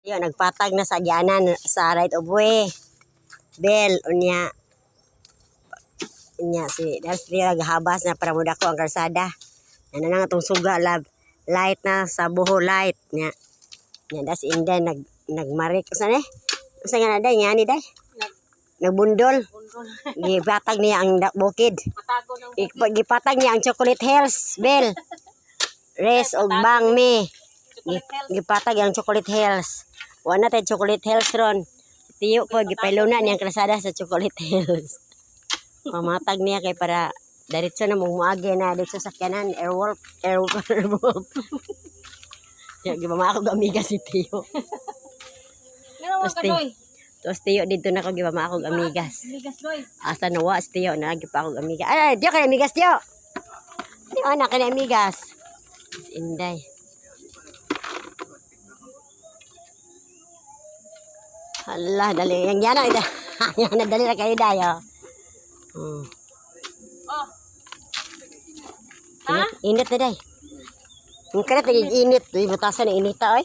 Yun, nagpatag na sa gyanan sa right of way. Bell, unya. Unya, si Dastri naghabas na para muda ko ang karsada. Yan na nga itong suga, lab. Light na sa buho, light. Nya. Nya, das inday, nag, nagmarik. Saan eh? Saan nga na day? Nga ni day? Nagbundol. Gipatag niya ang bukid. Gipatag niya ang chocolate hills, Bell. Res og bang me. Gipatag ang chocolate hills. Wala tayo chocolate hills ron. Tiyo po, gipaylo na niyang krasada sa chocolate hills. Pamatag niya kay para diretso na mong muagi na dito sa sakyanan. Airwolf. Airwolf. Airwolf. Kaya gibama ako gamiga si Tiyo. Tapos ka, ti- Doy. Tapos Tiyo dito na ako gibama ako amigas. Ligas, Doy. Asa nawa si Tiyo na pa ako amigas. Ay, Tiyo ka amigas Tiyo. Tiyo na ka amigas. Inday. Hala, dali. Yang yan ang yan dali na kayo dayo. Hmm. Oh. Ha? Init, init na day. Ang karat init. Uy, butasan na inita oy.